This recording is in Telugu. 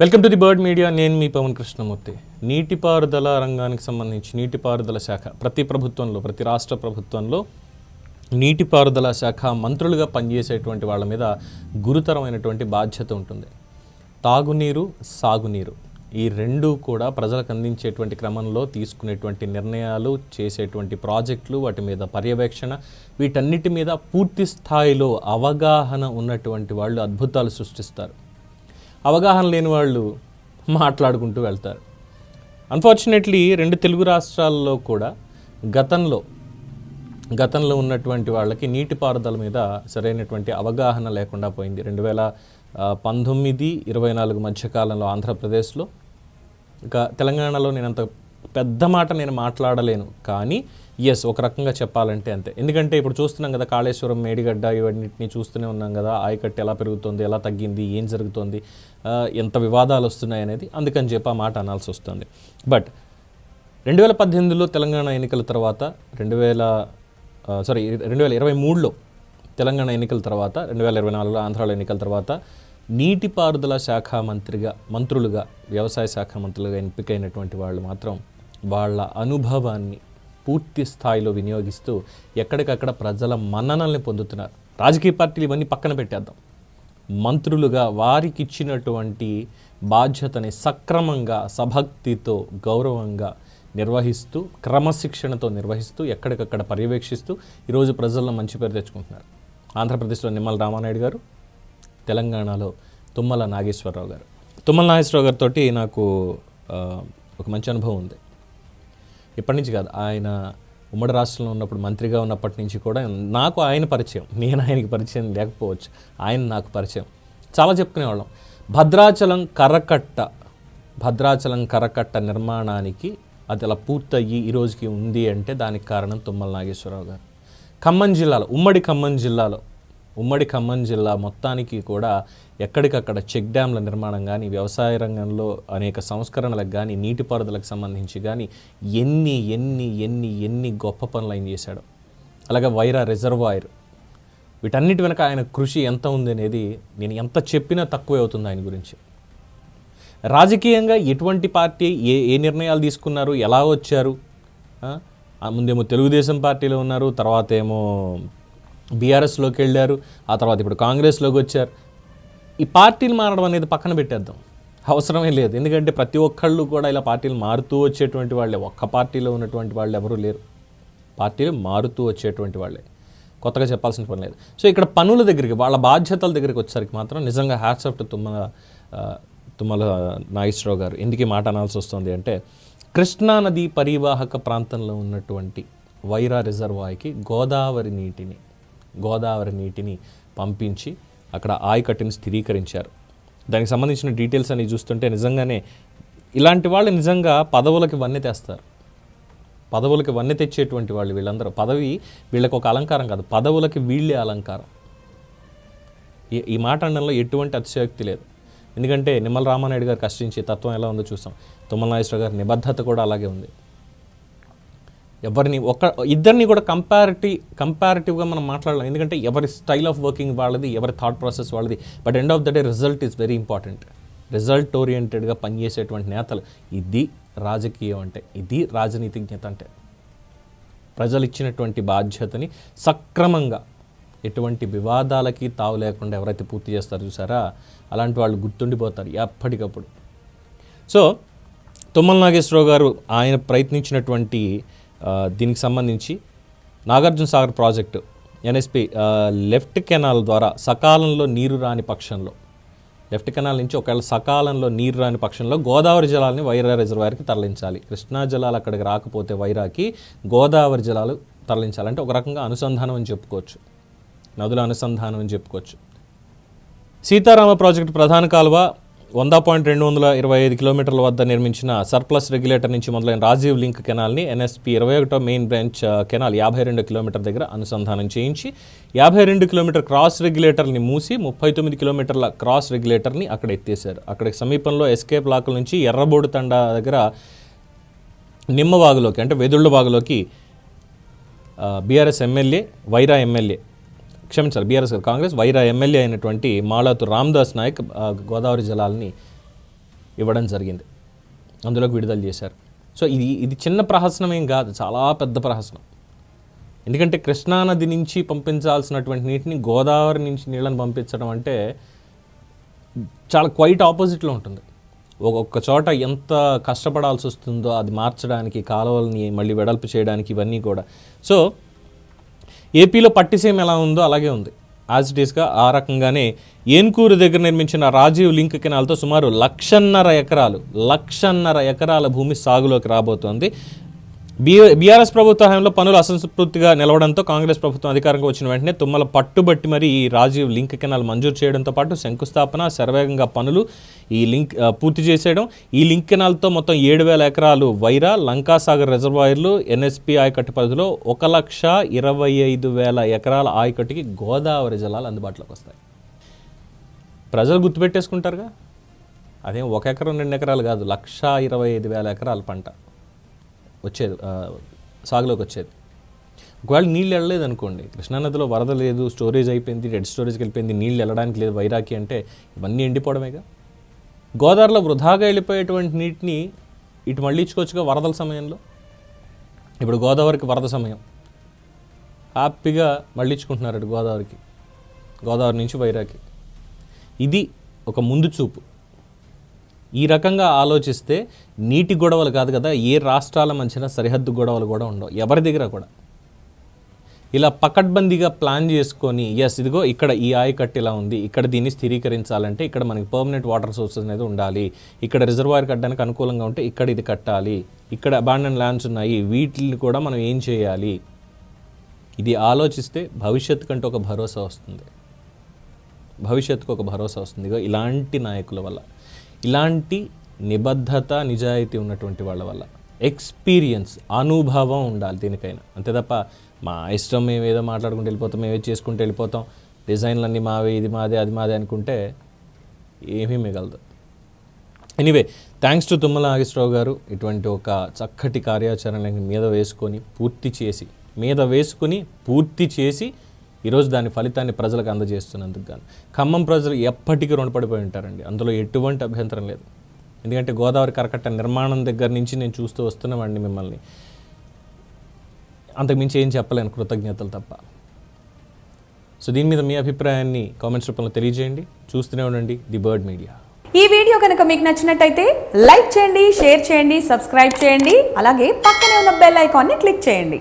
Welcome to the bird media నేను మీ పవన్ కృష్ణమూర్తి. నీటిపారుదల రంగానికి సంబంధించి నీటిపారుదల శాఖ ప్రతి ప్రభుత్వంలో ప్రతి రాష్ట్ర ప్రభుత్వంలో నీటిపారుదల శాఖ మంత్రులుగా పనిచేసేటువంటి వాళ్ళ మీద గురుతరమైనటువంటి బాధ్యత ఉంటుంది. తాగునీరు సాగునీరు ఈ రెండు కూడా ప్రజలకు అందించేటువంటి క్రమంలో తీసుకునేటువంటి నిర్ణయాలు చేసేటువంటి ప్రాజెక్టులు వాటి మీద పర్యవేక్షణ వీటన్నిటి మీద పూర్తి స్థాయిలో అవగాహన ఉన్నటువంటి వాళ్ళు అద్భుతాలు సృష్టిస్తారు. అవగాహన లేని వాళ్ళు మాట్లాడుకుంటూ వెళ్తారు. అన్ఫార్చునేట్లీ రెండు తెలుగు రాష్ట్రాల్లో కూడా గతంలో గతంలో ఉన్నటువంటి వాళ్ళకి నీటిపారుదల మీద సరైనటువంటి అవగాహన లేకుండా పోయింది. రెండు వేల పంతొమ్మిది ఇరవై నాలుగు మధ్యకాలంలో ఆంధ్రప్రదేశ్లో. ఇక తెలంగాణలో నేను అంత పెద్ద మాట నేను మాట్లాడలేను. కానీ ఎస్ ఒక రకంగా చెప్పాలంటే అంతే. ఎందుకంటే ఇప్పుడు చూస్తున్నాం కదా కాళేశ్వరం మేడిగడ్డ ఇవన్నిటిని చూస్తూనే ఉన్నాం కదా ఆయకట్టు ఎలా పెరుగుతుంది ఎలా తగ్గింది ఏం జరుగుతుంది ఎంత వివాదాలు వస్తున్నాయి అనేది అందుకని చెప్పి ఆ మాట అనాల్సి వస్తుంది. బట్ రెండు వేల పద్దెనిమిదిలో తెలంగాణ ఎన్నికల తర్వాత రెండు వేల సారీ రెండు వేల ఇరవై మూడులో తెలంగాణ ఎన్నికల తర్వాత రెండు వేల ఇరవై నాలుగులో ఆంధ్రాలో ఎన్నికల తర్వాత నీటిపారుదల శాఖ మంత్రిగా మంత్రులుగా వ్యవసాయ శాఖ మంత్రులుగా ఎంపికైనటువంటి వాళ్ళు మాత్రం వాళ్ళ అనుభవాన్ని పూర్తి స్థాయిలో వినియోగిస్తూ ఎక్కడికక్కడ ప్రజల మన్ననల్ని పొందుతున్నారు. రాజకీయ పార్టీలు ఇవన్నీ పక్కన పెట్టేద్దాం. మంత్రులుగా వారికి ఇచ్చినటువంటి బాధ్యతని సక్రమంగా సభక్తితో గౌరవంగా నిర్వహిస్తూ క్రమశిక్షణతో నిర్వహిస్తూ ఎక్కడికక్కడ పర్యవేక్షిస్తూ ఈరోజు ప్రజల్లో మంచి పేరు తెచ్చుకుంటున్నారు. ఆంధ్రప్రదేశ్లో నిమ్మల రామానాయుడు గారు తెలంగాణలో తుమ్మల నాగేశ్వరరావు గారు. తుమ్మల నాగేశ్వరరావు గారితో నాకు ఒక మంచి అనుభవం ఉంది. ఇప్పటి నుంచి కాదు ఆయన ఉమ్మడి రాష్ట్రంలో ఉన్నప్పుడు మంత్రిగా ఉన్నప్పటి నుంచి కూడా నాకు ఆయన పరిచయం. నేను ఆయనకి పరిచయం లేకపోవచ్చు. ఆయన నాకు పరిచయం. చాలా చెప్పుకునేవాళ్ళం. భద్రాచలం కరకట్ట భద్రాచలం కరకట్ట నిర్మాణానికి అది అలా పూర్తయ్యి ఈ రోజుకి ఉంది అంటే దానికి కారణం తుమ్మల నాగేశ్వరరావు గారు. ఖమ్మం జిల్లాలో ఉమ్మడి ఖమ్మం జిల్లాలో ఉమ్మడి ఖమ్మం జిల్లా మొత్తానికి కూడా ఎక్కడికక్కడ చెక్ డ్యాంల నిర్మాణం కానీ వ్యవసాయ రంగంలో అనేక సంస్కరణలకు కానీ నీటిపారుదలకు సంబంధించి కానీ ఎన్ని ఎన్ని ఎన్ని ఎన్ని గొప్ప పనులు ఆయన చేశాడు. అలాగే వైరా రిజర్వాయర్. వీటన్నిటి వెనక ఆయన కృషి ఎంత ఉంది అనేది నేను ఎంత చెప్పినా తక్కువే అవుతుంది ఆయన గురించి. రాజకీయంగా ఎటువంటి పార్టీ ఏ ఏ నిర్ణయాలు తీసుకున్నారు ఎలా వచ్చారు? ఆ? ముందేమో తెలుగుదేశం పార్టీలో ఉన్నారు తర్వాత ఏమో బీఆర్ఎస్లోకి వెళ్ళారు ఆ తర్వాత ఇప్పుడు కాంగ్రెస్లోకి వచ్చారు. ఈ పార్టీలు మారడం అనేది పక్కన పెట్టేద్దాం. అవసరమే లేదు. ఎందుకంటే ప్రతి ఒక్కళ్ళు కూడా ఇలా పార్టీలు మారుతూ వచ్చేటువంటి వాళ్ళే. ఒక్క పార్టీలో ఉన్నటువంటి వాళ్ళు ఎవరూ లేరు. పార్టీలు మారుతూ వచ్చేటువంటి వాళ్ళే. కొత్తగా చెప్పాల్సిన పని లేదు. సో ఇక్కడ పనుల దగ్గరికి వాళ్ళ బాధ్యతల దగ్గరికి వచ్చేసరికి మాత్రం నిజంగా హ్యాట్స్ ఆఫ్ తుమ్మల తుమ్మల నాగేశ్వరరావు గారు. ఎందుకు మాట అనాల్సి వస్తుంది అంటే కృష్ణా నది పరివాహక ప్రాంతంలో ఉన్నటువంటి వైరా రిజర్వాయర్కి గోదావరి నీటిని గోదావరి నీటిని పంపించి అక్కడ ఆయకట్టుని స్థిరీకరించారు. దానికి సంబంధించిన డీటెయిల్స్ అని చూస్తుంటే నిజంగానే ఇలాంటి వాళ్ళు నిజంగా పదవులకి వన్నె తెస్తారు. పదవులకి వన్నె తెచ్చేటువంటి వాళ్ళు వీళ్ళందరూ. పదవి వీళ్ళకి ఒక అలంకారం కాదు పదవులకి వీళ్ళే అలంకారం. ఈ ఈ మాట అనడంలో ఎటువంటి అతిశయోక్తి లేదు. ఎందుకంటే నిమ్మల రామానాయుడు గారు కష్టించే తత్వం ఎలా ఉందో చూసాం తుమ్మల నాగేశ్వర గారి నిబద్ధత కూడా అలాగే ఉంది. ఎవరిని ఒక ఇద్దరిని కూడా కంపారిటివ్ కంపారిటివ్గా మనం మాట్లాడలేం. ఎందుకంటే ఎవరి స్టైల్ ఆఫ్ వర్కింగ్ వాళ్ళది ఎవరి థాట్ ప్రాసెస్ వాళ్ళది. But end of the day result is very important result ఓరియంటెడ్గా పనిచేసేటువంటి నేతలు ఇది రాజకీయం అంటే ఇది రాజనీతిజ్ఞత అంటే. ప్రజలు ఇచ్చినటువంటి బాధ్యతని సక్రమంగా ఎటువంటి వివాదాలకి తావు లేకుండా ఎవరైతే పూర్తి చేస్తారో చూసారా అలాంటి వాళ్ళు గుర్తుండిపోతారు ఎప్పటికప్పుడు. సో తుమ్మల నాగేశ్వరరావు గారు ఆయన ప్రయత్నించినటువంటి దీనికి సంబంధించి Nagarjuna Sagar project NSP left canal ద్వారా సకాలంలో నీరు రాని పక్షంలో లెఫ్ట్ కెనాల్ నుంచి ఒకవేళ సకాలంలో నీరు రాని పక్షంలో గోదావరి జలాలని వైరా రిజర్వాయర్కి తరలించాలి. కృష్ణా జలాలు అక్కడికి రాకపోతే వైరాకి గోదావరి జలాలు తరలించాలంటే ఒక రకంగా అనుసంధానం అని చెప్పుకోవచ్చు. నదుల అనుసంధానం అని చెప్పుకోవచ్చు. సీతారామ ప్రాజెక్టు ప్రధాన కాలువ వంద పాయింట్ రెండు వందల ఇరవై ఐదు కిలోమీటర్ల వద్ద నిర్మించిన సర్ప్లస్ రెగ్యులేటర్ నుంచి మొదలైన రాజీవ్ లింక్ కెనాల్ని ఎన్ఎస్పి ఇరవై ఒకటో మెయిన్ బ్రాంచ్ కెనాల్ యాభై రెండు కిలోమీటర్ దగ్గర అనుసంధానం చేయించి యాభై రెండు కిలోమీటర్ క్రాస్ రెగ్యులేటర్ని మూసి ముప్పై తొమ్మిది కిలోమీటర్ల క్రాస్ రెగ్యులేటర్ని అక్కడ ఎత్తేసారు అక్కడికి సమీపంలో ఎస్కే లాకుల నుంచి ఎర్రబోడు తండా దగ్గర నిమ్మవాగులోకి అంటే వెదుళ్ళ వాగులోకి బీఆర్ఎస్ ఎమ్మెల్యే వైరా ఎమ్మెల్యే క్షమించాలి బీఆర్ఎస్ గారు. కాంగ్రెస్ వైరా ఎమ్మెల్యే అయినటువంటి మాలాతు రామ్దాస్ నాయక్ గోదావరి జలాల్ని ఇవ్వడం జరిగింది. అందులోకి విడుదల చేశారు. సో ఇది ఇది చిన్న ప్రహసనం ఏం కాదు చాలా పెద్ద ప్రహసనం. ఎందుకంటే కృష్ణానది నుంచి పంపించాల్సినటువంటి నీటిని గోదావరి నుంచి నీళ్ళని పంపించడం అంటే చాలా క్వైట్ ఆపోజిట్లో ఉంటుంది. ఒక్కొక్క చోట ఎంత కష్టపడాల్సి వస్తుందో అది మార్చడానికి కాలువల్ని మళ్ళీ వెడల్పు చేయడానికి ఇవన్నీ కూడా. సో ఏపీలో పట్టిసీమ ఎలా ఉందో అలాగే ఉంది. యాజ్ ఇట్ ఈస్గా ఆ రకంగానే ఏన్కూరు దగ్గర నిర్మించిన రాజీవ్ లింక్ కెనాల్తో సుమారు లక్షన్నర ఎకరాలు లక్షన్నర ఎకరాల భూమి సాగులోకి రాబోతోంది. బీఆర్ఎస్ ప్రభుత్వ హయాంలో పనులు అసంతృప్తిగా నిలవడంతో కాంగ్రెస్ ప్రభుత్వం అధికారంగా వచ్చిన వెంటనే తుమ్మల పట్టుబట్టి మరి ఈ రాజీవ్ లింక్ కెనాల్ మంజూరు చేయడంతో పాటు శంకుస్థాపన శరవేగంగా పనులు ఈ లింక్ పూర్తి చేసేయడం. ఈ లింక్ కెనాల్తో మొత్తం ఏడు వేల ఎకరాలు వైరా లంకాసాగర్ రిజర్వాయర్లు ఎన్ఎస్పి ఆయకట్టు పరిధిలో ఒక లక్ష ఇరవై ఐదు వేల ఎకరాల ఆయకట్టుకి గోదావరి జలాలు అందుబాటులోకి వస్తాయి. ప్రజలు గుర్తుపెట్టేసుకుంటారుగా? అదేం ఒక ఎకరం రెండు ఎకరాలు కాదు లక్ష ఇరవై ఐదు వేల ఎకరాల పంట. వచ్చేది సాగులోకి వచ్చేది. ఒకవేళ నీళ్ళు వెళ్ళలేదు అనుకోండి కృష్ణానదిలో వరద లేదు స్టోరేజ్ అయిపోయింది రెడ్ స్టోరేజ్కి వెళ్ళిపోయింది నీళ్ళు వెళ్ళడానికి లేదు వైరాకి అంటే ఇవన్నీ ఎండిపోవడమేగా? గోదావరిలో వృధాగా వెళ్ళిపోయేటువంటి నీటిని ఇటు మళ్ళించుకోవచ్చుగా వరదల సమయంలో? ఇప్పుడు గోదావరికి వరద సమయం. హ్యాపీగా మళ్ళించుకుంటున్నారు గోదావరికి గోదావరి నుంచి వైరాకి. ఇది ఒక ముందు చూపు. ఈ రకంగా ఆలోచిస్తే నీటి గొడవలు కాదు కదా ఏ రాష్ట్రాల మధ్యన సరిహద్దు గొడవలు కూడా ఉండవు ఎవరి దగ్గర కూడా. ఇలా పకడ్బందీగా ప్లాన్ చేసుకొని ఎస్ ఇదిగో ఇక్కడ ఈ ఆయకట్టు ఇలా ఉంది ఇక్కడ దీన్ని స్థిరీకరించాలంటే ఇక్కడ మనకి పర్మనెంట్ వాటర్ సోర్సెస్ అనేది ఉండాలి ఇక్కడ రిజర్వాయర్ కట్టడానికి అనుకూలంగా ఉంటే ఇక్కడ ఇది కట్టాలి ఇక్కడ అబాండన్ ల్యాండ్స్ ఉన్నాయి వీటిని కూడా మనం ఏం చేయాలి? ఇది ఆలోచిస్తే భవిష్యత్తు కంటే ఒక భరోసా వస్తుంది. భవిష్యత్తుకు ఒక భరోసా వస్తుంది. ఇగో ఇలాంటి నాయకుల వల్ల. ఇలాంటి నిబద్ధత నిజాయితీ ఉన్నటువంటి వాళ్ళ వల్ల ఎక్స్పీరియన్స్ అనుభవం ఉండాలి దీనికైనా. అంతే తప్ప మా ఇష్టం మేము ఏదో మాట్లాడుకుంటూ వెళ్ళిపోతాం మేమే చేసుకుంటూ వెళ్ళిపోతాం డిజైన్లన్నీ మావే ఇది మాదే అది మాదే అనుకుంటే ఏమీ మిగలదు. Anyway thanks to Tummala Nageswara Rao ఇటువంటి ఒక చక్కటి కార్యాచరణ మీద వేసుకొని పూర్తి చేసి మీద వేసుకుని పూర్తి చేసి ఈరోజు దాని ఫలితాన్ని ప్రజలకు అందజేస్తున్నందుకు గాను. ఖమ్మం ప్రజలు ఎప్పటికీ రుణపడిపోయి ఉంటారండి. అందులో ఎటువంటి అభ్యంతరం లేదు. ఎందుకంటే గోదావరి కరకట్ట నిర్మాణం దగ్గర నుంచి నేను చూస్తూ వస్తున్నామండి మిమ్మల్ని. అంతకుమించి ఏం చెప్పలేను కృతజ్ఞతలు తప్ప. సో దీని మీద మీ అభిప్రాయాన్ని కామెంట్స్ రూపంలో తెలియజేయండి. చూస్తూనే ఉండండి ది బర్డ్ మీడియా. ఈ వీడియో కనుక మీకు నచ్చినట్టయితే లైక్ చేయండి షేర్ చేయండి సబ్స్క్రైబ్ చేయండి. అలాగే పక్కనే ఉన్న బెల్ ఐకాన్ని క్లిక్ చేయండి.